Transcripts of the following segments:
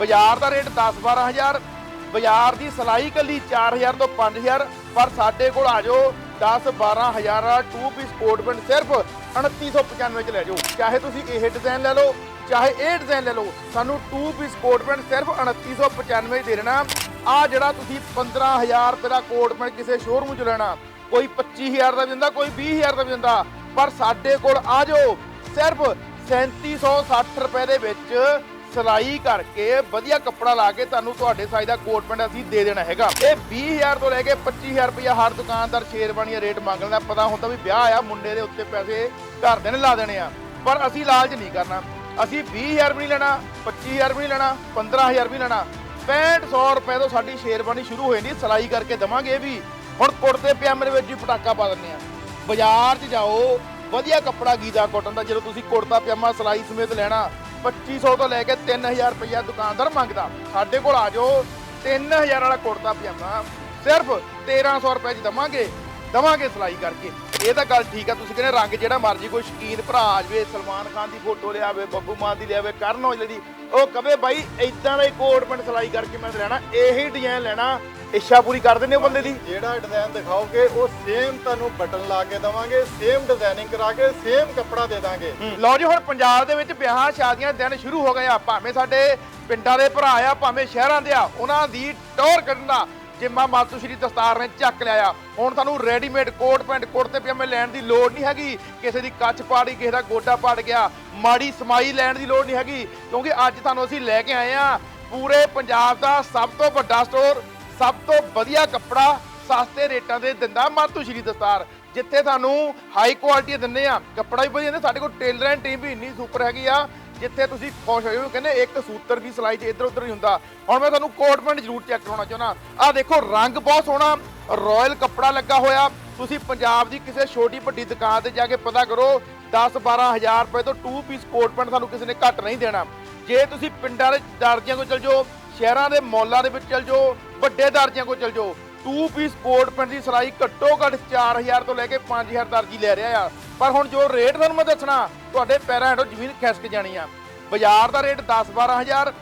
ਬਾਜ਼ਾਰ ਦਾ ਰੇਟ 10 12000 ਬਾਜ਼ਾਰ ਦੀ ਸਲਾਈ ਕੱਲੀ 4000 ਤੋਂ 5000 ਪਰ ਸਾਡੇ ਕੋਲ ਆ ਜਾਓ 10 12000 ਵਾਲਾ 2 ਪੀਸ ਕੋਟ ਪੈਂਟ ਸਿਰਫ 2995 ਚ ਲੈ ਜਾਓ। ਚਾਹੇ ਤੁਸੀਂ ਇਹ ਡਿਜ਼ਾਈਨ ਲੈ ਲਓ, ਚਾਹੇ ਇਹ ਡਿਜ਼ਾਈਨ ਲੈ ਲਓ, ਸਾਨੂੰ ਟੂ ਪੀਸ ਕੋਟ ਪੈਂਟ ਸਿਰਫ 2995 ਦੇ ਦੇਣਾ। ਆ ਜਿਹੜਾ ਤੁਸੀਂ 15000 ਰੁਪਏ ਦਾ ਕੋਟ ਪੈਂਟ ਕਿਸੇ ਸ਼ੋਰੂਮ ਚ ਲੈਣਾ, ਕੋਈ 25000 ਦਾ ਵੀ ਦਿੰਦਾ, ਕੋਈ 20000 ਦਾ ਵੀ ਦਿੰਦਾ, ਪਰ ਸਾਡੇ ਕੋਲ ਆ ਜਾਓ, ਸਿਰਫ 3760 ਰੁਪਏ ਦੇ ਵਿੱਚ ਸਿਲਾਈ ਕਰਕੇ ਵਧੀਆ ਕੱਪੜਾ ਲਾ ਕੇ ਤੁਹਾਨੂੰ ਤੁਹਾਡੇ ਸਾਈਜ਼ ਦਾ ਕੋਟ ਪੈਂਟ ਅਸੀਂ ਦੇ ਦੇਣਾ ਹੈਗਾ। ਇਹ 20000 ਤੋਂ ਲੈ ਕੇ 25000 ਰੁਪਇਆ ਹਰ ਦੁਕਾਨਦਾਰ ਸ਼ੇਰਵਾਨੀ ਦਾ ਰੇਟ ਮੰਗ ਲੈਂਦਾ ਪਤਾ ਹੁੰਦਾ ਵੀ ਵਿਆਹ ਆ, ਮੁੰਡੇ ਦੇ ਉੱਤੇ ਪੈਸੇ ਘਰ ਦੇ ਨੇ ਲਾ ਦੇਣੇ ਆ। ਪਰ ਅਸੀਂ ਲਾਲਚ ਨਹੀਂ ਕਰਨਾ। ਅਸੀਂ 20000 ਵੀ ਨਹੀਂ ਲੈਣਾ 25000 ਵੀ ਨਹੀਂ ਲੈਣਾ 15000 ਵੀ ਨਹੀਂ ਲੈਣਾ। 6500 ਰੁਪਏ ਤੋਂ ਸਾਡੀ ਸ਼ੇਰਵਾਨੀ ਸ਼ੁਰੂ ਹੋਈ ਨਹੀਂ। ਸਿਲਾਈ ਕਰਕੇ ਦਵਾਂਗੇ ਇਹ ਵੀ ਹੁਣ ਕੁੜਤੇ ਪਜਾਮੇ ਦੇ ਵਿੱਚ ਹੀ ਪਟਾਕਾ ਪਾ ਦਿੰਦੇ ਆ ਬਾਜ਼ਾਰ 'ਚ ਜਾਓ, ਵਧੀਆ ਕੱਪੜਾ ਗੀਦਾ ਕਾਟਨ ਦਾ। ਜਦੋਂ ਤੁਸੀਂ ਕੁੜਤਾ ਪਜਾਮਾ ਸਿਲਾਈ ਸਮੇਤ ਲੈਣਾ 2500 ਤੋਂ ਲੈ ਕੇ 3000 ਰੁਪਇਆ ਦੁਕਾਨਦਾਰ ਮੰਗਦਾ। ਸਾਡੇ ਕੋਲ ਆ ਜਾਓ। 3000 ਵਾਲਾ ਕੁੜਤਾ ਪਜਾਮਾ। ਸਿਰਫ 1300 ਰੁਪਏ 'ਚ ਦਵਾਂਗੇ। ਦਵਾਂਗੇ ਸਿਲਾਈ ਕਰਕੇ। ਇਹ ਤਾਂ ਗੱਲ ਠੀਕ ਆ, ਤੁਸੀਂ ਕਹਿੰਦੇ ਰੰਗ ਜਿਹੜਾ ਮਰਜ਼ੀ, ਕੋਈ ਸ਼ਕੀਨ ਭਰਾ ਆ ਜਾਵੇ, ਸਲਮਾਨ ਖਾਨ ਦੀ ਫੋਟੋ ਲਿਆਵੇ, ਬੱਬੂ ਮਾਨ ਦੀ ਲਿਆਵੇ, ਕਰਨ ਔਜਲੇ ਦੀ, ਉਹ ਕਵੇ ਬਾਈ ਇਦਾਂ ਦਾ ਹੀ ਕੋਟ ਪੈਂਟ ਸਿਲਾਈ ਕਰਕੇ ਮੈਂ ਲੈਣਾ, ਇਹੀ ਡਿਜ਼ਾਈਨ ਲੈਣਾ। ਇੱਛਾ ਪੂਰੀ ਕਰ ਦਿੰਦੇ ਹੋ ਬੰਦੇ ਦੀ? ਜਿਹੜਾ ਡਿਜ਼ਾਈਨ ਦਿਖਾਓਗੇ ਉਹ ਸੇਮ ਤੁਹਾਨੂੰ ਬਟਨ ਲਾ ਕੇ ਦਵਾਂਗੇ ਸੇਮ ਡਿਜ਼ਾਈਨਿੰਗ ਕਰਾ ਕੇ ਸੇਮ ਕੱਪੜਾ ਦੇ ਦਾਂਗੇ। ਲਓ ਜੀ ਹੁਣ ਪੰਜਾਬ ਦੇ ਵਿੱਚ ਵਿਆਹਾਂ ਸ਼ਾਦੀਆਂ ਦੇ ਦਿਨ ਸ਼ੁਰੂ ਹੋ ਗਏ ਆ। ਭਾਵੇਂ ਸਾਡੇ ਪਿੰਡਾਂ ਦੇ ਭਰਾ ਆ ਭਾਵੇਂ ਸ਼ਹਿਰਾਂ ਦੇ ਆ ਉਹਨਾਂ ਦੀ ਟੌਰ ਕੱਢਣ ਜਿੰਮਾ ਮਾਤੂ ਸ਼੍ਰੀ ਦਸਤਾਰ ਨੇ ਚੱਕ ਲਿਆ ਆ। ਹੁਣ ਤੁਹਾਨੂੰ ਰੈਡੀਮੇਡ ਕੋਟ ਪੈਂਟ ਕੁੜਤੇ ਪਜਾਮੇ ਲੈਣ ਦੀ ਲੋੜ ਨਹੀਂ ਹੈਗੀ। ਕਿਸੇ ਦੀ ਕੱਚ ਪਾੜੀ ਕਿਸੇ ਦਾ ਗੋਡਾ ਪਾੜ ਗਿਆ ਮਾੜੀ ਸਮਾਈ ਲੈਣ ਦੀ ਲੋੜ ਨਹੀਂ ਹੈਗੀ। ਕਿਉਂਕਿ ਅੱਜ ਤੁਹਾਨੂੰ ਅਸੀਂ ਲੈ ਕੇ ਆਏ ਆ ਪੂਰੇ ਪੰਜਾਬ ਦਾ ਸਭ ਤੋਂ ਵੱਡਾ ਸਟੋਰ ਸਭ ਤੋਂ ਵਧੀਆ ਕੱਪੜਾ ਸਸਤੇ ਰੇਟਾਂ ਦੇ ਦਿੰਦਾ ਮਾਤੂਸ਼ਰੀ ਦਸਤਾਰ, ਜਿੱਥੇ ਤੁਹਾਨੂੰ ਹਾਈ ਕੁਆਲਿਟੀ ਦਿੰਦੇ ਆ। ਕੱਪੜਾ ਵੀ ਵਧੀਆ ਦਿੰਦੇ ਸਾਡੇ ਕੋਲ ਟੇਲਰਾਂ ਦੀ ਟੀਮ ਵੀ ਇੰਨੀ ਸੁਪਰ ਹੈਗੀ ਆ, ਜਿੱਥੇ ਤੁਸੀਂ ਖੁਸ਼ ਹੋ ਜਾਓ ਕਹਿੰਦੇ ਇੱਕ ਸੂਤਰ ਦੀ ਸਿਲਾਈ 'ਚ ਇੱਧਰ ਉੱਧਰ ਨਹੀਂ ਹੁੰਦਾ। ਹੁਣ ਮੈਂ ਤੁਹਾਨੂੰ ਕੋਟ ਪੈਂਟ ਜ਼ਰੂਰ ਚੈੱਕ ਕਰਾਉਣਾ ਚਾਹੁੰਦਾ। ਆਹ ਦੇਖੋ, ਰੰਗ ਬਹੁਤ ਸੋਹਣਾ ਰਾਇਲ ਕੱਪੜਾ ਲੱਗਾ ਹੋਇਆ। ਤੁਸੀਂ ਪੰਜਾਬ ਦੀ ਕਿਸੇ ਛੋਟੀ ਵੱਡੀ ਦੁਕਾਨ ਤੇ ਜਾ ਕੇ ਪਤਾ ਕਰੋ 10 12000 ਰੁਪਏ ਤੋਂ 2 ਪੀਸ ਕੋਟ ਪੈਂਟ ਤੁਹਾਨੂੰ ਕਿਸੇ ਨੇ ਘੱਟ ਨਹੀਂ ਦੇਣਾ। ਜੇ ਤੁਸੀਂ ਪਿੰਡਾਂ ਦੇ ਦਰਜੀਆਂ ਕੋਲ ਚਲ ਜਾਓ ਸ਼ਹਿਰਾਂ ਦੇ ਮੌਲਾਂ ਦੇ ਵਿੱਚ ਚਲ ਜਾਓ, ਵੱਡੇ ਦਰਜਿਆਂ ਕੋਲ ਚਲ ਜਾਓ। 2 ਪੀਸ ਕੋਟ ਪੈਂਟ ਦੀ ਸਿਲਾਈ ਘੱਟੋ ਘੱਟ 4000 ਤੋਂ ਲੈ ਕੇ 5000 ਦਰਜੀ ਲੈ ਰਿਹਾ ਆ। ਪਰ ਹੁਣ ਜੋ ਰੇਟ ਤੁਹਾਨੂੰ ਮੈਂ ਦੱਸਣਾ, ਤੁਹਾਡੇ ਪੈਰਾਂ ਹੇਠੋਂ ਜ਼ਮੀਨ ਖਿਸਕ ਜਾਣੀ ਆ। ਬਾਜ਼ਾਰ ਦਾ ਰੇਟ 10 12000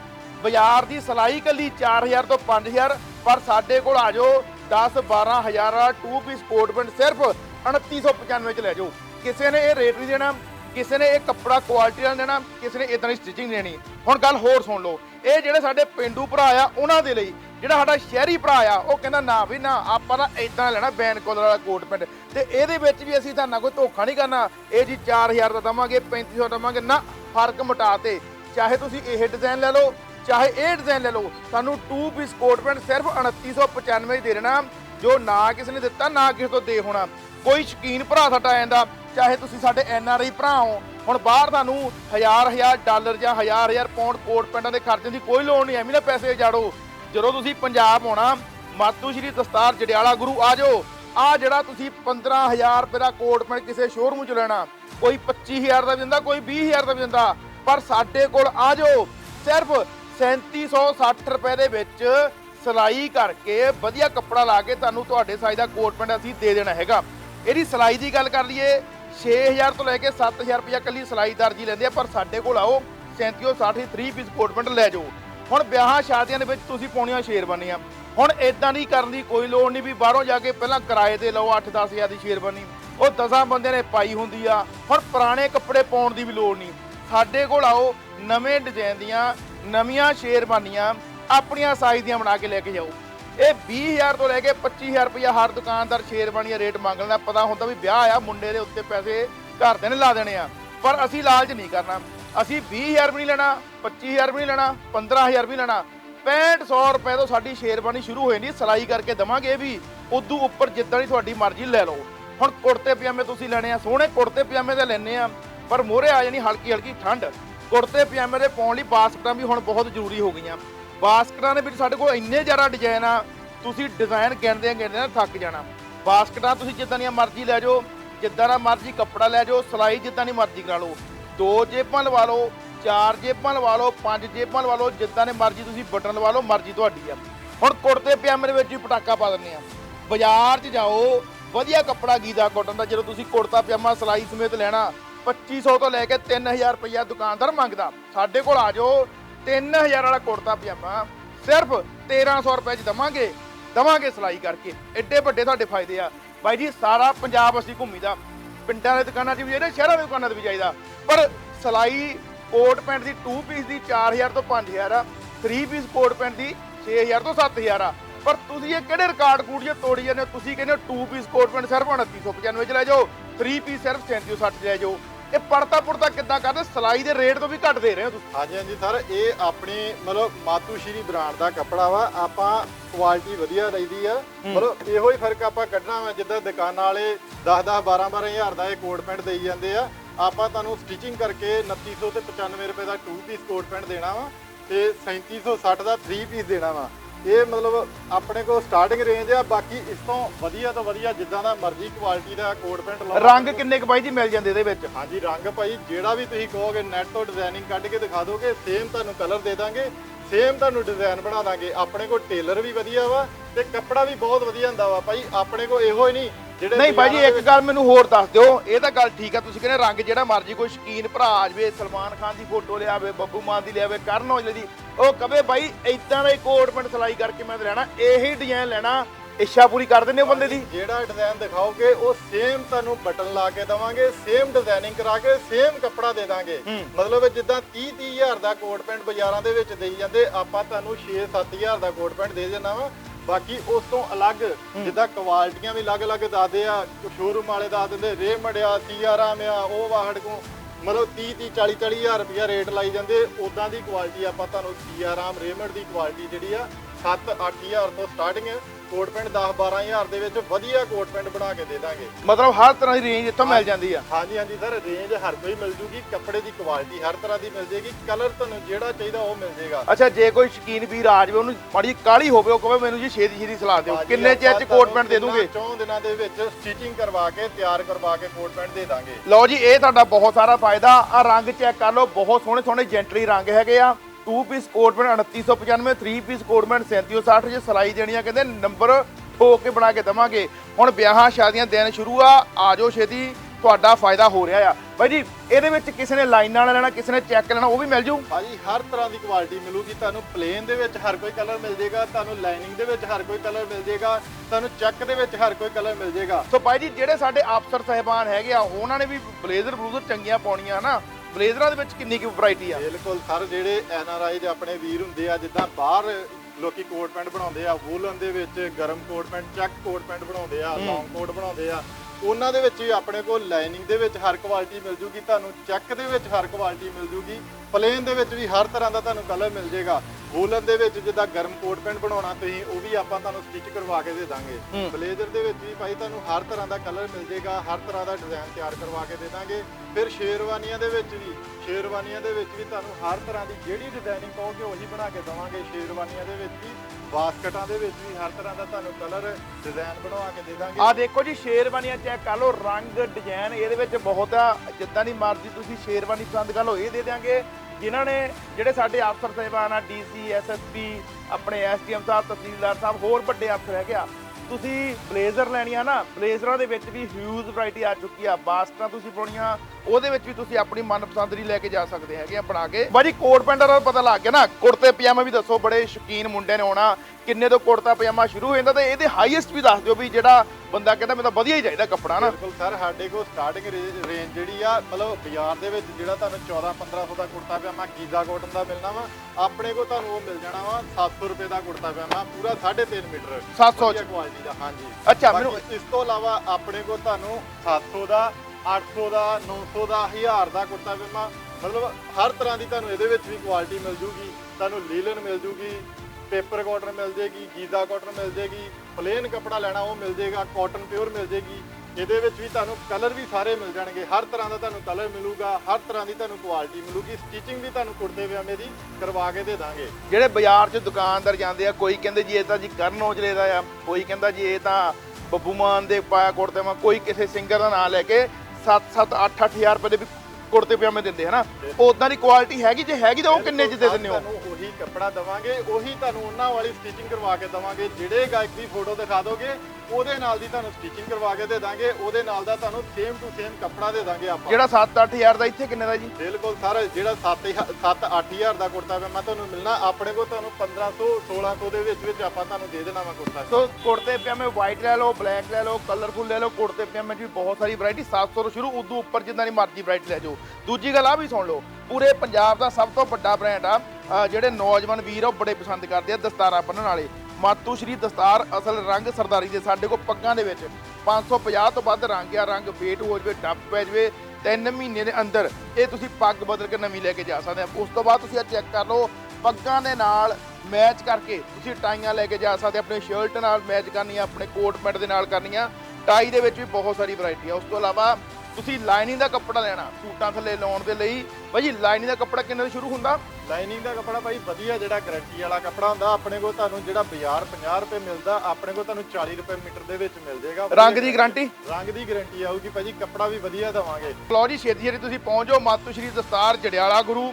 ਬਾਜ਼ਾਰ ਦੀ ਸਿਲਾਈ ਕੱਲੀ 4000 ਤੋਂ 5000 ਪਰ ਸਾਡੇ ਕੋਲ ਆ ਜਾਓ 10 12000 ਵਾਲਾ 2 ਪੀਸ ਕੋਟ ਪੈਂਟ ਸਿਰਫ 2995 ਚ ਲੈ ਜਾਓ। ਕਿਸੇ ਨੇ ਇਹ ਰੇਟ ਨਹੀਂ ਦੇਣਾ। ਕਿਸੇ ਨੇ ਇਹ ਕੱਪੜਾ ਕੁਆਲਿਟੀ ਨਾਲ ਦੇਣਾ, ਕਿਸੇ ਨੇ ਇਦਾਂ ਦੀ ਸਟਿਚਿੰਗ ਦੇਣੀ। ਹੁਣ ਗੱਲ ਹੋਰ ਸੁਣ ਲਓ, ਇਹ ਜਿਹੜੇ ਸਾਡੇ ਪਿੰਡੂ ਭਰਾ ਆ, ਉਹਨਾਂ ਦੇ ਲਈ, ਜਿਹੜਾ ਸਾਡਾ ਸ਼ਹਿਰੀ ਭਰਾ ਆ, ਉਹ ਕਹਿੰਦਾ, ਨਾ ਵੀ ਨਾ, ਆਪਾਂ ਤਾਂ ਇਦਾਂ ਲੈਣਾ ਬੈਨ ਕੋਲਰ ਵਾਲਾ ਕੋਟ ਪੈਂਟ। ਤੇ ਇਹਦੇ ਵਿੱਚ ਵੀ ਅਸੀਂ ਤੁਹਾਨੂੰ ਕੋਈ ਧੋਖਾ ਨਹੀਂ ਕਰਨਾ। ਇਹ ਜੀ 4000 ਦਾ ਦਵਾਂਗੇ 3500 ਦਵਾਂਗੇ, ਨਾ, ਫ਼ਰਕ ਮਿਟਾ ਤੇ। ਚਾਹੇ ਤੁਸੀਂ ਇਹ ਡਿਜ਼ਾਈਨ ਲੈ ਲਓ, ਚਾਹੇ ਇਹ ਡਿਜ਼ਾਈਨ ਲੈ ਲਓ, ਸਾਨੂੰ 2 ਪੀਸ ਕੋਟ ਪੈਂਟ ਸਿਰਫ 2995 ਦੇ ਦੇਣਾ। ਜੋ ਨਾ ਕਿਸੇ ਨੇ ਦਿੱਤਾ, ਨਾ ਕਿਸੇ ਤੋਂ ਦੇ ਹੋਣਾ। ਕੋਈ ਸ਼ਕੀਨ ਭਰਾ ਸਾਡਾ ਆ ਜਾਂਦਾ ਚਾਹੇ ਤੁਸੀਂ ਸਾਡੇ ਐਨ ਆਰ ਆਈ ਭਰਾ ਹੋ ਹੁਣ ਬਾਹਰ ਤੁਹਾਨੂੰ ਹਜ਼ਾਰ ਹਜ਼ਾਰ ਡਾਲਰ ਜਾਂ ਹਜ਼ਾਰ ਹਜ਼ਾਰ ਪਾਉਂਡ ਕੋਟ ਪੈਂਟਾਂ ਦੇ ਖਰਚਣ ਦੀ ਕੋਈ ਲੋੜ ਨਹੀਂ, ਐਵੇਂ ਨਾ ਪੈਸੇ ਜਾੜੋ ਜਦੋਂ ਤੁਸੀਂ ਪੰਜਾਬ ਆਉਣਾ ਮਾਤੂ ਸ਼੍ਰੀ ਦਸਤਾਰ ਜੜਿਆਲਾ ਗੁਰੂ ਆ ਜਾਓ। ਆ ਜਿਹੜਾ ਤੁਸੀਂ 15000 ਰੁਪਏ ਦਾ ਕੋਟ ਪੈਂਟ ਕਿਸੇ ਸ਼ੋਰੂਮ ਚ ਲੈਣਾ, ਕੋਈ 25000 ਦਾ ਵੀ ਦਿੰਦਾ, ਕੋਈ 20000 ਦਾ ਵੀ ਦਿੰਦਾ, ਪਰ ਸਾਡੇ ਕੋਲ ਆ ਜਾਓ। ਸਿਰਫ 3760 ਰੁਪਏ ਦੇ ਵਿੱਚ ਸਿਲਾਈ ਕਰਕੇ ਵਧੀਆ ਕੱਪੜਾ ਲਾ ਕੇ ਤੁਹਾਨੂੰ ਤੁਹਾਡੇ ਸਾਈਜ਼ ਦਾ ਕੋਟ ਪੈਂਟ ਅਸੀਂ ਦੇ ਦੇਣਾ ਹੈਗਾ। ਇਹਦੀ ਸਿਲਾਈ ਦੀ ਗੱਲ ਕਰ ਲਈਏ 6000 ਤੋਂ ਲੈ ਕੇ 7000 ਰੁਪਏ ਕੱਲੀ ਸਿਲਾਈ ਦਰਜੀ ਲੈਂਦੇ ਆ, ਪਰ ਸਾਡੇ ਕੋਲ ਆਓ 3760 3 ਪੀਸ ਕੋਟ ਪੈਂਟ ਲੈ ਜਾਓ। ਹੁਣ ਵਿਆਹਾਂ ਸ਼ਾਦੀਆਂ ਦੇ ਵਿੱਚ ਤੁਸੀਂ ਪਾਉਣੀਆਂ ਸ਼ੇਰਵਾਨੀਆਂ ਹੁਣ ਇਦਾਂ ਦੀ ਕਰਨ ਦੀ ਕੋਈ ਲੋੜ ਨਹੀਂ ਵੀ ਬਾਹਰੋਂ ਜਾ ਕੇ ਪਹਿਲਾਂ ਕਿਰਾਏ ਤੇ ਲਓ 8-10 ਹਜ਼ਾਰ ਦੀ ਸ਼ੇਰਵਾਨੀ ਉਹ 10 ਬੰਦਿਆਂ ਨੇ ਪਾਈ ਹੁੰਦੀ ਆ। ਹੁਣ ਪੁਰਾਣੇ ਕੱਪੜੇ ਪਾਉਣ ਦੀ ਵੀ ਲੋੜ ਨਹੀਂ। ਸਾਡੇ ਕੋਲ ਆਓ, ਨਵੇਂ ਡਿਜ਼ਾਈਨ ਦੀਆਂ ਨਵੀਆਂ ਸ਼ੇਰਵਾਨੀਆਂ ਆਪਣੀਆਂ ਸਾਈਜ਼ ਦੀਆਂ ਬਣਾ ਕੇ ਲੈ ਕੇ ਜਾਓ। ਇਹ 20000 ਤੋਂ ਲੈ ਕੇ 25000 ਰੁਪਇਆ ਹਰ ਦੁਕਾਨਦਾਰ ਸ਼ੇਰਵਾਨੀ ਦਾ ਰੇਟ ਮੰਗ ਲੈਂਦਾ ਪਤਾ ਹੁੰਦਾ ਵੀ ਵਿਆਹ ਆ ਮੁੰਡੇ ਦੇ ਉੱਤੇ ਪੈਸੇ ਘਰ ਦੇ ਨੇ ਲਾ ਦੇਣੇ ਆ। ਪਰ ਅਸੀਂ ਲਾਲਚ ਨਹੀਂ ਕਰਨਾ। ਅਸੀਂ 20000 ਵੀ ਨਹੀਂ ਲੈਣਾ 25000 ਵੀ ਨਹੀਂ ਲੈਣਾ 15000 ਵੀ ਨਹੀਂ ਲੈਣਾ। 6500 ਰੁਪਏ ਤੋਂ ਸਾਡੀ ਸ਼ੇਰਵਾਨੀ ਸ਼ੁਰੂ ਹੋਈ ਨਹੀਂ। ਸਿਲਾਈ ਕਰਕੇ ਦਵਾਂਗੇ ਇਹ ਵੀ ਉਦੋਂ ਉੱਪਰ ਜਿੱਦਾਂ ਦੀ ਤੁਹਾਡੀ ਮਰਜ਼ੀ ਲੈ ਲਓ। ਹੁਣ ਕੁੜਤੇ ਪਜਾਮੇ ਤੁਸੀਂ ਲੈਣੇ ਆ, ਸੋਹਣੇ ਕੁੜਤੇ ਪਜਾਮੇ ਤਾਂ ਲੈਣੇ ਆ, ਪਰ ਮੋਹਰੇ ਆ ਜਾਣੀ ਹਲਕੀ ਹਲਕੀ ਠੰਡ। ਕੁੜਤੇ ਪਜਾਮੇ ਦੇ ਪਾਉਣ ਲਈ ਬਾਸਕਟਾਂ ਵੀ ਹੁਣ ਬਹੁਤ ਜ਼ਰੂਰੀ ਹੋ ਗਈਆਂ। ਬਾਸਕਟਾਂ ਦੇ ਵਿੱਚ ਸਾਡੇ ਕੋਲ ਇੰਨੇ ਜ਼ਿਆਦਾ ਡਿਜ਼ਾਈਨ ਆ, ਤੁਸੀਂ ਡਿਜ਼ਾਈਨ ਗਿਣਦੇ ਗਿਣਦੇ ਨਾ ਥੱਕ ਜਾਣਾ। ਬਾਸਕਟਾਂ ਤੁਸੀਂ ਜਿੱਦਾਂ ਦੀਆਂ ਮਰਜ਼ੀ ਲੈ ਜਾਓ, ਜਿੱਦਾਂ ਦਾ ਮਰਜ਼ੀ ਕੱਪੜਾ ਲੈ ਜਾਓ, ਸਿਲਾਈ ਜਿੱਦਾਂ ਦੀ ਮਰਜ਼ੀ ਕਰਾ ਲਓ। ਦੋ ਜੇਬਾਂ ਲਵਾ ਲਓ, ਚਾਰ ਜੇਬਾਂ ਲਵਾ ਲਓ, ਪੰਜ ਜੇਬਾਂ ਲਵਾ ਲਓ, ਜਿੱਦਾਂ ਦੇ ਮਰਜ਼ੀ ਤੁਸੀਂ ਬਟਨ ਲਵਾ ਲਓ, ਮਰਜ਼ੀ ਤੁਹਾਡੀ ਆ। ਹੁਣ ਕੁੜਤੇ ਪਜਾਮੇ ਦੇ ਵਿੱਚ ਵੀ ਪਟਾਕਾ ਪਾ ਦਿੰਦੇ ਆ। ਬਾਜ਼ਾਰ 'ਚ ਜਾਓ, ਵਧੀਆ ਕੱਪੜਾ ਗੀਦਾ ਕਾਟਨ ਦਾ, ਜਦੋਂ ਤੁਸੀਂ ਕੁੜਤਾ, ਪਜਾਮਾ, ਸਿਲਾਈ ਸਮੇਤ ਲੈਣਾ 2500 ਤੋਂ ਲੈ ਕੇ 3000 ਰੁਪਇਆ ਦੁਕਾਨਦਾਰ ਮੰਗਦਾ। ਸਾਡੇ ਕੋਲ ਆ ਜਾਓ 3000 ਵਾਲਾ ਕੁੜਤਾ ਪਜਾਮਾ ਸਿਰਫ 1300 ਰੁਪਏ ਚ ਦਵਾਂਗੇ। ਦਵਾਂਗੇ ਸਿਲਾਈ ਕਰਕੇ। ਐਡੇ ਵੱਡੇ ਤੁਹਾਡੇ ਫਾਇਦੇ ਆ। ਬਾਈ ਜੀ, ਸਾਰਾ ਪੰਜਾਬ ਅਸੀਂ ਘੁੰਮੀਦਾ। ਪਿੰਡਾਂ ਦੇ ਦੁਕਾਨਾਂ 'ਚ ਵੀ ਜਾਈਦਾ, ਸ਼ਹਿਰਾਂ ਦੇ ਦੁਕਾਨਾਂ 'ਤੇ ਵੀ ਜਾਈਦਾ। ਪਰ ਸਿਲਾਈ ਕੋਟ ਪੈਂਟ ਦੀ 2 ਪੀਸ ਦੀ 4000 ਤੋਂ 5000 ਆ। 3 ਪੀਸ ਕੋਟ ਪੈਂਟ ਦੀ 6000 ਤੋਂ 7000 ਆ। ਪਰ ਤੁਸੀਂ ਇਹ ਕਿਹੜੇ ਰਿਕਾਰਡ ਕੂੜ ਜੇ ਤੋੜੀ ਜਾਂਦੇ ਹੋ? ਤੁਸੀਂ ਕਹਿੰਦੇ ਹੋ 2 ਪੀਸ ਕੋਟ ਪੈਂਟ ਸਿਰਫ 2995 ਚ ਲੈ ਜਾਓ। 3 ਪੀਸ ਸਿਰਫ 3760 ਚ ਲੈ ਜਾਓ। ਇਹ ਪੜਤਾ ਪੁੜਤਾ ਕਿੱਦਾਂ ਕਰਦੇ? ਸਿਲਾਈ ਦੇ ਰੇਟ ਤੋਂ ਵੀ ਘੱਟ ਦੇ ਰਹੇ ਹੋ ਤੁਸੀਂ। ਹਾਂਜੀ ਹਾਂਜੀ ਸਰ ਇਹ ਆਪਣੀ ਮਤਲਬ ਮਾਤੂ ਸ਼੍ਰੀ ਬ੍ਰਾਂਡ ਦਾ ਕੱਪੜਾ ਵਾ ਆਪਾਂ ਕੁਆਲਿਟੀ ਵਧੀਆ ਲਈਦੀ ਆ। ਮਤਲਬ ਇਹੋ ਹੀ ਫ਼ਰਕ ਆਪਾਂ ਕੱਢਣਾ ਵਾ ਜਿੱਦਾਂ ਦੁਕਾਨਾਂ ਵਾਲੇ 10 10 12 12 ਹਜ਼ਾਰ ਦਾ ਇਹ ਕੋਟ ਪੈਂਟ ਦੇਈ ਜਾਂਦੇ ਆ। ਆਪਾਂ ਤੁਹਾਨੂੰ ਸਟਿਚਿੰਗ ਕਰਕੇ 2900 ਤੇ 95 ਰੁਪਏ ਦਾ 2 ਪੀਸ ਕੋਟ ਪੈਂਟ ਦੇਣਾ ਵਾ ਤੇ 3760 ਦਾ 3 ਪੀਸ ਦੇਣਾ ਵਾ। ਇਹ ਮਤਲਬ ਆਪਣੇ ਕੋਲ ਸਟਾਰਟਿੰਗ ਰੇਂਜ ਆ ਬਾਕੀ ਇਸ ਤੋਂ ਵਧੀਆ ਤੋਂ ਵਧੀਆ ਜਿੱਦਾਂ ਦਾ ਮਰਜ਼ੀ ਕੁਆਲਿਟੀ ਦਾ ਕੋਟ ਪੈਂਟ ਲਓ। ਰੰਗ ਕਿੰਨੇ ਕੁ ਬਾਈ ਜੀ ਮਿਲ ਜਾਂਦੇ ਇਹਦੇ ਵਿੱਚ? ਹਾਂਜੀ ਰੰਗ ਭਾਈ ਜਿਹੜਾ ਵੀ ਤੁਸੀਂ ਕਹੋਗੇ ਨੈਟ ਤੋਂ ਡਿਜ਼ਾਈਨਿੰਗ ਕੱਢ ਕੇ ਦਿਖਾ ਦੋਗੇ ਸੇਮ ਤੁਹਾਨੂੰ ਕਲਰ ਦੇ ਦਾਂਗੇ ਸੇਮ ਤੁਹਾਨੂੰ ਡਿਜ਼ਾਈਨ ਬਣਾ ਦਾਂਗੇ। ਆਪਣੇ ਕੋਲ ਟੇਲਰ ਵੀ ਵਧੀਆ ਵਾ ਤੇ ਕੱਪੜਾ ਵੀ ਬਹੁਤ ਵਧੀਆ ਹੁੰਦਾ ਵਾ ਭਾਈ ਆਪਣੇ ਕੋਲ ਇਹੋ ਹੀ ਨਹੀਂ ਜਿਹੜੇ ਨਹੀਂ ਬਾਈ ਜੀ ਬਾਜ਼ਾਰਾਂ ਇੱਕ ਗੱਲ ਮੈਨੂੰ ਹੋਰ ਦੱਸ ਦਿਓ। ਇਹ ਤਾਂ ਗੱਲ ਠੀਕ ਆ ਤੁਸੀਂ ਕਹਿੰਦੇ ਰੰਗ ਜਿਹੜਾ ਮਰਜ਼ੀ ਕੋਈ ਸ਼ਕੀਨ ਭਰਾ ਆ ਜਾਵੇ ਸਲਮਾਨ ਖਾਨ ਦੀ ਫੋਟੋ ਲਿਆਵੇ ਬੱਬੂ ਮਾਨ ਦੀ ਲਿਆਵੇ ਕਰਨ ਔਜਲੇ ਦੀ ਉਹ ਕਵੇ ਬਾਈ ਇਦਾਂ ਦਾ ਹੀ ਕੋਟ ਪੈਂਟ ਸਿਲਾਈ ਕਰਕੇ ਮੈਂ ਲੈਣਾ ਇਹੀ ਡਿਜ਼ਾਈਨ ਲੈਣਾ ਇੱਛਾ ਪੂਰੀ ਕਰ ਦਿੰਦੇ ਹੋ ਬੰਦੇ ਦੀ। ਜਿਹੜਾ ਡਿਜ਼ਾਈਨ ਦਿਖਾਓਗੇ ਉਹ ਸੇਮ ਤੁਹਾਨੂੰ ਬਟਨ ਲਾ ਕੇ ਦਵਾਂਗੇ ਸੇਮ ਡਿਜ਼ਾਈਨਿੰਗ ਕਰਾ ਕੇ ਸੇਮ ਕੱਪੜਾ ਦੇ ਦਾਂਗੇ। ਮਤਲਬ ਜਿੱਦਾਂ 30 30 ਹਜ਼ਾਰ ਦਾ ਕੋਟ ਪੈਂਟ ਬਾਜ਼ਾਰਾਂ ਦੇ ਵਿੱਚ ਦੇਈ ਜਾਂਦੇ ਆਪਾਂ ਤੁਹਾਨੂੰ 6 7 ਹਜ਼ਾਰ ਦਾ ਕੋਟ ਪੈਂਟ ਦੇ ਦੇਣਾ ਵਾ। ਬਾਕੀ ਉਸ ਤੋਂ ਅਲੱਗ ਜਿੱਦਾਂ ਕੁਆਲਿਟੀਆਂ ਵੀ ਅਲੱਗ-ਅਲੱਗ ਦੱਸਦੇ ਆ ਸ਼ੋਰੂਮ ਵਾਲੇ ਦੱਸ ਦਿੰਦੇ ਰੇਮੰਡ ਆ ਸੀਆਰਾਮ ਆ ਉਹ ਵਾਹੜ ਕੋ ਮਤਲਬ 30 30 40 40 ਹਜ਼ਾਰ ਰੁਪਇਆ ਰੇਟ ਲਾਈ ਜਾਂਦੇ ਉਦਾਂ ਦੀ ਕੁਆਲਿਟੀ ਆਪਾਂ ਤੁਹਾਨੂੰ ਸੀਆਰਾਮ ਰੇਮੰਡ ਦੀ ਕੁਆਲਿਟੀ ਜਿਹੜੀ ਆ 7 8000 ਤੋਂ ਸਟਾਰਟਿੰਗ ਕੋਟ ਪੈਂਟ 10 12000 ਦੇ ਵਿੱਚ ਵਧੀਆ ਕੋਟ ਪੈਂਟ ਬਣਾ ਕੇ ਦੇ ਦਾਂਗੇ। ਮਤਲਬ ਹਰ ਤਰ੍ਹਾਂ ਦੀ ਰੇਂਜ ਇੱਥੋਂ ਮਿਲ ਜਾਂਦੀ ਆ। ਹਾਂਜੀ ਹਾਂਜੀ ਸਰ ਰੇਂਜ ਹਰ ਕੋਈ ਮਿਲ ਜੂਗੀ ਕੱਪੜੇ ਦੀ ਕੁਆਲਿਟੀ ਹਰ ਤਰ੍ਹਾਂ ਦੀ ਮਿਲ ਜੇਗੀ ਕਲਰ ਤੁਹਾਨੂੰ ਜਿਹੜਾ ਚਾਹੀਦਾ ਉਹ ਮਿਲ ਜੇਗਾ। ਅੱਛਾ ਜੇ ਕੋਈ ਸ਼ਕੀਨ ਵੀਰ ਆ ਜਾਵੇ ਉਹਨੂੰ ਬੜੀ ਕਾਲੀ ਹੋਵੇ ਉਹ ਕਹੇ ਮੈਨੂੰ ਜੀ ਛੇਤੀ ਛੇਤੀ ਸਲਾਹ ਦਿਓ ਕਿੰਨੇ ਚਿਰ ਚ ਆਪਾਂ ਕੋਟ ਪੈਂਟ ਦੇ ਤੁਹਾਨੂੰ ਦੂਗੇ? ਚੌਂ ਦਿਨਾਂ ਦੇ ਵਿੱਚ ਸਟਿਚਿੰਗ ਕਰਵਾ ਕੇ ਤਿਆਰ ਕਰਵਾ ਕੇ ਕੋਟ ਪੈਂਟ ਦੇ ਦਾਂਗੇ। ਲਓ ਜੀ ਇਹ ਤੁਹਾਡਾ ਬਹੁਤ ਸਾਰਾ ਫਾਇਦਾ ਆ ਰੰਗ ਚੈੱਕ ਕਰ ਲਓ ਬਹੁਤ ਸੋਹਣੇ ਸੋਹਣੇ ਜੈਂਟਰੀ ਰੰਗ ਹੈਗੇ ਆ। 2 piece coat pant 2995 3 piece coat pant 3760 ਜੇ ਸਿਲਾਈ ਦੇਣੀ ਆ ਕਹਿੰਦੇ ਨੰਬਰ ਠੋਕ ਕੇ ਬਣਾ ਕੇ ਦਵਾਂਗੇ। ਹੁਣ ਵਿਆਹਾਂ ਸ਼ਾਦੀਆਂ ਦਿਨ ਸ਼ੁਰੂ ਆ ਆਜੋ ਛੇਤੀ ਤੁਹਾਡਾ ਫਾਇਦਾ ਹੋ ਰਿਹਾ ਆ। ਬਾਈ ਜੀ ਇਹਦੇ ਵਿੱਚ ਕਿਸੇ ਨੇ ਲਾਈਨਾਂ ਵਾਲਾ ਲੈਣਾ ਕਿਸੇ ਨੇ ਚੈੱਕ ਲੈਣਾ ਉਹ ਵੀ ਮਿਲ ਜੂ। ਭਾਜੀ ਹਰ ਤਰ੍ਹਾਂ ਦੀ ਕੁਆਲਿਟੀ ਮਿਲੂਗੀ ਤੁਹਾਨੂੰ ਪਲੇਨ ਦੇ ਵਿੱਚ ਹਰ ਕੋਈ ਕਲਰ ਮਿਲ ਜੇਗਾ ਤੁਹਾਨੂੰ ਲਾਈਨਿੰਗ ਦੇ ਵਿੱਚ ਹਰ ਕੋਈ ਕਲਰ ਮਿਲ ਜੇਗਾ ਤੁਹਾਨੂੰ ਚੱਕ ਦੇ ਵਿੱਚ ਹਰ ਕੋਈ ਕਲਰ ਮਿਲ ਜੇਗਾ। ਸੋ ਬਾਈ ਜੀ ਜਿਹੜੇ ਸਾਡੇ ਅਫਸਰ ਸਹਿਬਾਨ ਹੈਗੇ ਆ ਉਹਨਾਂ ਨੇ ਵੀ ਬਲੇਜ਼ਰ ਬਲੂਜ਼ਰ ਚੰਗੀਆਂ ਪਾਉਣੀਆਂ ਨਾ ਬਲੇਜ਼ਰਾਂ ਦੇ ਵਿੱਚ ਕਿੰਨੀ ਕੁ ਵੈਰਾਈਟੀ ਆ? ਬਿਲਕੁਲ ਸਰ ਜਿਹੜੇ ਐਨ ਆਰ ਆਈ ਦੇ ਆਪਣੇ ਵੀਰ ਹੁੰਦੇ ਆ ਜਿੱਦਾਂ ਬਾਹਰ ਲੋਕੀ ਕੋਟ ਪੈਂਟ ਬਣਾਉਂਦੇ ਆ ਵੂਲਨ ਦੇ ਵਿੱਚ ਗਰਮ ਕੋਟ ਪੈਂਟ ਚੱਕ ਕੋਟ ਪੈਂਟ ਬਣਾਉਂਦੇ ਆ ਲੌਂਗ ਕੋਟ ਬਣਾਉਂਦੇ ਆ ਉਹਨਾਂ ਦੇ ਵਿੱਚ ਵੀ ਆਪਣੇ ਕੋਲ ਲਾਈਨਿੰਗ ਦੇ ਵਿੱਚ ਹਰ ਕੁਆਲਿਟੀ ਮਿਲ ਜੂਗੀ ਤੁਹਾਨੂੰ ਚੱਕ ਦੇ ਵਿੱਚ ਹਰ ਕੁਆਲਿਟੀ ਮਿਲ ਜੂਗੀ ਪਲੇਨ ਦੇ ਵਿੱਚ ਵੀ ਹਰ ਤਰ੍ਹਾਂ ਦਾ ਤੁਹਾਨੂੰ ਕਲਰ ਮਿਲ ਜੇਗਾ। ਵੂਲਨ ਦੇ ਵਿੱਚ ਜਿੱਦਾਂ ਗਰਮ ਕੋਟ ਪੈਂਟ ਬਣਾਉਣਾ ਤੁਸੀਂ ਉਹ ਵੀ ਆਪਾਂ ਤੁਹਾਨੂੰ ਸਟਿਚ ਕਰਵਾ ਕੇ ਦੇ ਦਾਂਗੇ। ਬਲੇਜ਼ਰ ਦੇ ਵਿੱਚ ਵੀ ਭਾਈ ਤੁਹਾਨੂੰ ਹਰ ਤਰ੍ਹਾਂ ਦਾ ਕਲਰ ਮਿਲ ਜੇਗਾ ਹਰ ਤਰ੍ਹਾਂ ਦਾ ਡਿਜ਼ਾਈਨ ਤਿਆਰ ਕਰਵਾ ਕੇ ਦੇ ਦਾਂਗੇ। ਫਿਰ ਸ਼ੇਰਵਾਨੀਆਂ ਦੇ ਵਿੱਚ ਵੀ ਸ਼ੇਰਵਾਨੀਆਂ ਦੇ ਵਿੱਚ ਵੀ ਤੁਹਾਨੂੰ ਹਰ ਤਰ੍ਹਾਂ ਦੀ ਜਿਹੜੀ ਡਿਜ਼ਾਈਨਿੰਗ ਕਹੋਗੇ ਉਹੀ ਬਣਾ ਕੇ ਦਵਾਂਗੇ ਸ਼ੇਰਵਾਨੀਆਂ ਦੇ ਵਿੱਚ ਵੀ। ਬਾਸਕਟਾਂ ਦੇ ਵਿੱਚ ਵੀ ਹਰ ਤਰ੍ਹਾਂ ਦਾ ਤੁਹਾਨੂੰ ਕਲਰ ਡਿਜ਼ਾਈਨ ਬਣਵਾ ਕੇ ਦੇ ਦਾਂਗੇ। ਆ ਦੇਖੋ ਜੀ, ਸ਼ੇਰਵਾਨੀਆਂ ਚੈੱਕ ਕਰ ਲਓ ਰੰਗ ਡਿਜ਼ਾਈਨ ਇਹਦੇ ਵਿੱਚ ਬਹੁਤ ਆ, ਜਿੱਦਾਂ ਦੀ ਮਰਜ਼ੀ ਤੁਸੀਂ ਸ਼ੇਰਵਾਨੀ ਪਸੰਦ ਕਰ ਲਓ, ਇਹ ਦੇ ਦਿਆਂਗੇ। ਜਿਨ੍ਹਾਂ ਨੇ, ਜਿਹੜੇ ਸਾਡੇ ਅਫਸਰ ਸਾਹਿਬਾਨ ਆ ਡੀਸੀ ਐਸਐਸਪੀ ਆਪਣੇ ਐਸਡੀਐਮ ਸਾਹਿਬ, ਤਹਿਸੀਲਦਾਰ ਸਾਹਿਬ, ਹੋਰ ਵੱਡੇ ਅਫਸਰ ਹੈਗੇ ਆ। ਤੁਸੀਂ ਬਲੇਜ਼ਰ ਲੈਣੀ ਆ ਨਾ, ਬਲੇਜ਼ਰਾਂ ਦੇ ਵਿੱਚ ਵੀ ਹਿਊਜ ਵੈਰਾਈਟੀ ਆ ਚੁੱਕੀ ਆ। ਬਾਸਟਾਂ ਤੁਸੀਂ ਪਾਉਣੀਆਂ ਉਹਦੇ ਵਿੱਚ ਵੀ ਤੁਸੀਂ ਆਪਣੀ ਮਨਪਸੰਦ ਦੀ ਲੈ ਕੇ ਜਾ ਸਕਦੇ ਹੈਗੇ ਆ ਬਣਾ ਕੇ। ਬਾਜੀ ਕੋਟ ਪੈਂਟਾਂ ਦਾ ਪਤਾ ਲੱਗ ਗਿਆ ਨਾ ਕੁੜਤੇ ਪਜਾਮਾ ਵੀ ਦੱਸੋ ਬੜੇ ਸ਼ੌਕੀਨ ਮੁੰਡੇ ਨੇ ਆਉਣਾ ਕਿੰਨੇ ਤੋਂ ਕੁੜਤਾ ਪਜਾਮਾ ਸ਼ੁਰੂ ਹੋ ਜਾਂਦਾ ਤੇ ਇਹਦੇ ਹਾਈਐਸਟ ਵੀ ਦੱਸ ਦਿਓ ਵੀ ਜਿਹੜਾ ਬੰਦਾ ਕਹਿੰਦਾ ਮੈਨੂੰ ਤਾਂ ਵਧੀਆ ਹੀ ਚਾਹੀਦਾ ਕੱਪੜਾ ਨਾ। ਬਿਲਕੁਲ ਸਰ ਸਾਡੇ ਕੋਲ ਸਟਾਰਟਿੰਗ ਰੇਂਜ ਜਿਹੜੀ ਆ ਮਤਲਬ ਬਾਜ਼ਾਰ ਦੇ ਵਿੱਚ ਜਿਹੜਾ ਤੁਹਾਨੂੰ 14 1500 ਦਾ ਕੁੜਤਾ ਪਜਾਮਾ ਗੀਜ਼ਾ ਕਾਟਨ ਦਾ ਮਿਲਣਾ ਵਾ ਆਪਣੇ ਕੋਲ ਤੁਹਾਨੂੰ ਉਹ ਮਿਲ ਜਾਣਾ ਵਾ 700 ਰੁਪਏ ਦਾ ਕੁੜਤਾ ਪਜਾਮਾ ਪੂਰਾ 3.5 ਮੀਟਰ। 700 ਚ। ਕੁਆਲਿਟੀ ਦਾ ਹਾਂਜੀ। ਅੱਛਾ, ਮੈਨੂੰ- ਇਸ ਤੋਂ ਇਲਾਵਾ ਆਪਣੇ ਕੋਲ ਤੁਹਾਨੂੰ 700 ਦਾ 800 ਦਾ 900 ਦਾ 1000 ਦਾ ਕੁੜਤਾ ਪਜਾਮਾ। ਮਤਲਬ ਹਰ ਤਰ੍ਹਾਂ ਦੀ ਤੁਹਾਨੂੰ ਇਹਦੇ ਵਿੱਚ ਵੀ ਕੁਆਲਿਟੀ ਮਿਲ ਜੂਗੀ। ਤੁਹਾਨੂੰ ਲੀਲਨ ਮਿਲ ਜੂਗੀ ਪੇਪਰ ਕਾਟਨ ਮਿਲ ਜੇਗੀ, ਗੀਜ਼ਾ ਕਾਟਨ ਮਿਲ ਜੇਗੀ ਪਲੇਨ ਕੱਪੜਾ ਲੈਣਾ ਉਹ ਮਿਲ ਜੇਗਾ ਕਾਟਨ ਪਿਓਰ ਮਿਲ ਜੇਗੀ। ਇਹਦੇ ਵਿੱਚ ਵੀ ਤੁਹਾਨੂੰ ਕਲਰ ਵੀ ਸਾਰੇ ਮਿਲ ਜਾਣਗੇ। ਹਰ ਤਰ੍ਹਾਂ ਦਾ ਤੁਹਾਨੂੰ ਕਲਰ ਮਿਲੂਗਾ, ਹਰ ਤਰ੍ਹਾਂ ਦੀ ਤੁਹਾਨੂੰ ਕੁਆਲਿਟੀ ਮਿਲੂਗੀ। ਸਟਿਚਿੰਗ ਵੀ ਤੁਹਾਨੂੰ ਕੁੜਤੇ ਪਜਾਮੇ ਦੀ ਕਰਵਾ ਕੇ ਦੇ ਦਾਂਗੇ। ਜਿਹੜੇ ਬਾਜ਼ਾਰ 'ਚ ਦੁਕਾਨਦਾਰ ਜਾਂਦੇ ਆ, ਕੋਈ ਕਹਿੰਦੇ ਜੀ ਇਹ ਤਾਂ ਜੀ ਕਰਨ ਔਜਲੇ ਦਾ ਆ, ਕੋਈ ਕਹਿੰਦਾ ਜੀ ਇਹ ਤਾਂ ਬੱਬੂ ਮਾਨ ਦੇ ਪਾਇਆ ਕੁੜਤੇ ਮਾ ਕੋਈ ਕਿਸੇ ਸਿੰਗਰ ਦਾ ਨਾਮ ਲੈ ਕੇ 7-7 8-8000 ਰੁਪਏ ਦੇ ਵੀ ਕੁੜਤੇ ਪਜਾਮੇ ਦਿੰਦੇ, ਹਨਾ? ਉਦਾਂ ਦੀ ਕੁਆਲਿਟੀ ਹੈਗੀ? ਜੇ ਹੈਗੀ ਤਾਂ ਉਹ ਕਿੰਨੇ ਚ ਦੇ ਦਿੰਦੇ ਹੋ? ਕੱਪੜਾ ਦਵਾਂਗੇ ਉਹੀ ਤੁਹਾਨੂੰ ਉਹਨਾਂ ਵਾਲੀ ਸਟਿਚਿੰਗ ਕਰਵਾ ਕੇ ਦਵਾਂਗੇ। ਜਿਹੜੇ ਗਾਇਕ ਦੀ ਫੋਟੋ ਦਿਖਾ ਦੋਗੇ ਉਹਦੇ ਨਾਲ ਦੀ ਤੁਹਾਨੂੰ ਸਟਿਚਿੰਗ ਕਰਵਾ ਕੇ ਦੇ ਦਾਂਗੇ ਉਹਦੇ ਨਾਲ ਦਾ ਤੁਹਾਨੂੰ ਸੇਮ ਟੂ ਸੇਮ ਕੱਪੜਾ ਦੇ ਦਾਂਗੇ ਆਪਾਂ। ਜਿਹੜਾ 7-8000 ਦਾ ਇੱਥੇ ਕਿੰਨੇ ਦਾ ਜੀ? ਬਿਲਕੁਲ ਸਰ ਜਿਹੜਾ 7 7-8000 ਦਾ ਕੁੜਤਾ ਪਜਾਮਾ ਤੁਹਾਨੂੰ ਮਿਲਣਾ ਆਪਣੇ ਕੋਲ ਤੁਹਾਨੂੰ 1500 1600 ਦੇ ਵਿੱਚ ਵਿੱਚ ਆਪਾਂ ਤੁਹਾਨੂੰ ਦੇ ਦੇਣਾ ਵਾ ਕੁੜਤਾ। ਸੋ ਕੁੜਤੇ ਪਜਾਮੇ ਵਾਈਟ ਲੈ ਲਓ ਬਲੈਕ ਲੈ ਲਓ ਕਲਰਫੁਲ ਲੈ ਲਓ ਕੁੜਤੇ ਪਜਾਮੇ 'ਚ ਵੀ ਬਹੁਤ ਸਾਰੀ ਵੈਰਾਈਟੀ 700 ਤੋਂ ਸ਼ੁਰੂ ਉਦੋਂ ਉੱਪਰ ਜਿੰਨਾ ਦੀ ਮਰਜ਼ੀ ਵੈਰਾਈਟੀ ਲੈ ਜਾਓ। ਦੂਜੀ ਗੱਲ ਆ ਵੀ ਸੁਣ ਲਓ ਪੂਰੇ ਪੰਜਾਬ ਦਾ ਸਭ ਤੋਂ ਵੱਡਾ ਬ੍ਰਾਂਡ ਆ ਜਿਹੜੇ ਨੌਜਵਾਨ ਵੀਰ ਆ, ਉਹ ਬੜੇ ਪਸੰਦ ਕਰਦੇ ਆ ਦਸਤਾਰਾਂ ਬੰਨਣ ਵਾਲੇ। ਮਾਤੂ ਸ਼੍ਰੀ ਦਸਤਾਰ ਅਸਲ ਰੰਗ ਸਰਦਾਰੀ ਦੇ, ਸਾਡੇ ਕੋਲ ਪੱਗਾਂ ਦੇ ਵਿੱਚ। 550 ਤੋਂ ਵੱਧ ਰੰਗ ਆ, ਰੰਗ ਫੇਟ ਹੋ ਜਵੇ, ਡੱਬ ਪੈ ਜਵੇ, ਤਿੰਨ ਮਹੀਨੇ ਦੇ ਅੰਦਰ ਇਹ ਤੁਸੀਂ ਪੱਗ ਬਦਲ ਕੇ ਨਵੀਂ ਲੈ ਕੇ ਜਾ ਸਕਦੇ ਆ। ਉਸ ਤੋਂ ਬਾਅਦ ਤੁਸੀਂ ਆ ਚੈੱਕ ਕਰ ਲਓ, ਪੱਗਾਂ ਦੇ ਨਾਲ ਮੈਚ ਕਰਕੇ ਤੁਸੀਂ ਟਾਈਆਂ ਲੈ ਕੇ ਜਾ ਸਕਦੇ ਆਪਣੇ ਸ਼ਰਟ ਨਾਲ ਮੈਚ ਕਰਨੀ ਆ ਆਪਣੇ ਕੋਟ ਪੈਂਟ ਦੇ ਨਾਲ ਕਰਨੀ ਆ ਟਾਈ ਦੇ ਵਿੱਚ ਵੀ ਬਹੁਤ ਸਾਰੀ ਵੈਰਾਈਟੀ ਆ। ਉਸ ਤੋਂ ਇਲਾਵਾ ਤੁਸੀਂ ਲਾਈਨਿੰਗ ਦਾ ਕੱਪੜਾ ਲੈਣਾ ਸੂਟਾਂ ਥੱਲੇ ਲਾਉਣ ਦੇ ਲਈ। ਭਾਜੀ ਲਾਈਨਿੰਗ ਦਾ ਕੱਪੜਾ ਕਿੰਨੇ ਤੋਂ ਸ਼ੁਰੂ ਹੁੰਦਾ? ਲਾਈਨਿੰਗ ਦਾ ਕੱਪੜਾ ਭਾਈ ਵਧੀਆ ਜਿਹੜਾ ਗਾਰੰਟੀ ਵਾਲਾ ਕੱਪੜਾ ਹੁੰਦਾ ਆਪਣੇ ਕੋਲ ਤੁਹਾਨੂੰ ਜਿਹੜਾ ਬਾਜ਼ਾਰ 50 ਰੁਪਏ ਮਿਲਦਾ ਆਪਣੇ ਕੋਲ ਤੁਹਾਨੂੰ 40 ਰੁਪਏ ਮੀਟਰ ਦੇ ਵਿੱਚ ਮਿਲ ਜਾਏਗਾ। ਰੰਗ ਦੀ ਗਾਰੰਟੀ ਰੰਗ ਦੀ ਗਾਰੰਟੀ ਆਊਗੀ ਭਾਜੀ ਕੱਪੜਾ ਵੀ ਵਧੀਆ ਦਵਾਂਗੇ। ਲਓ ਜੀ ਛੇਤੀ ਛੇਤੀ ਤੁਸੀਂ ਪਹੁੰਚ ਜਾਓ ਮਾਤੂ ਸ਼੍ਰੀ ਦਸਤਾਰ ਜੜਿਆਲਾ ਗੁਰੂ।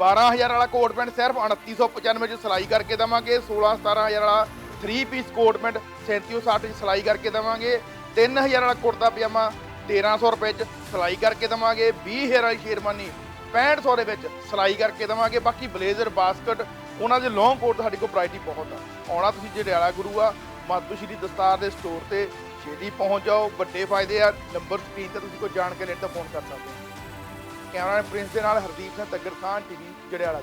12000 ਵਾਲਾ ਕੋਟ ਪੈਂਟ ਸਿਰਫ 2995 ਚ ਸਿਲਾਈ ਕਰਕੇ ਦਵਾਂਗੇ 16 17000 ਵਾਲਾ 3 ਪੀਸ ਕੋਟ ਪੈਂਟ 3760 ਚ ਸਿਲਾਈ ਕਰਕੇ ਦਵਾਂਗੇ। 3000 ਵਾਲਾ ਕੁੜਤਾ ਪਜਾਮਾ 1300 ਰੁਪਏ ਚ ਸਿਲਾਈ ਕਰਕੇ ਦਵਾਂਗੇ 20000 ਵਾਲੀ ਸ਼ੇਰਵਾਨੀ 6500 ਦੇ ਵਿੱਚ ਸਿਲਾਈ ਕਰਕੇ ਦਵਾਂਗੇ। ਬਾਕੀ ਬਲੇਜ਼ਰ, ਬਾਸਕਟ, ਉਹਨਾਂ ਦੇ ਲੌਂਗ ਕੋਟ ਸਾਡੇ ਕੋਲ ਵੈਰਾਈਟੀ ਬਹੁਤ ਆ। ਆਉਣਾ ਤੁਸੀਂ ਜੜਿਆਲਾ ਗੁਰੂ ਆ ਮਾਤੂ ਸ਼੍ਰੀ ਦਸਤਾਰ ਦੇ ਸਟੋਰ ਤੇ। ਛੇਤੀ ਪਹੁੰਚ ਜਾਓ, ਵੱਡੇ ਫਾਇਦੇ ਆ ਨੰਬਰ ਸਕਰੀਨ ਤੇ ਤੁਸੀਂ ਕੋਈ ਜਾਣਕਾਰੀ ਲੈਣ ਤਾਂ ਫੋਨ ਕਰ ਸਕਦੇ ਹੋ। ਕੈਮਰਾ ਪ੍ਰਿੰਸ ਦੇ ਨਾਲ ਹਰਦੀਪ ਸਿੰਘ ਤੱਗਰ ਖਾਨ ਟੀਵੀ ਜੜਿਆਲਾ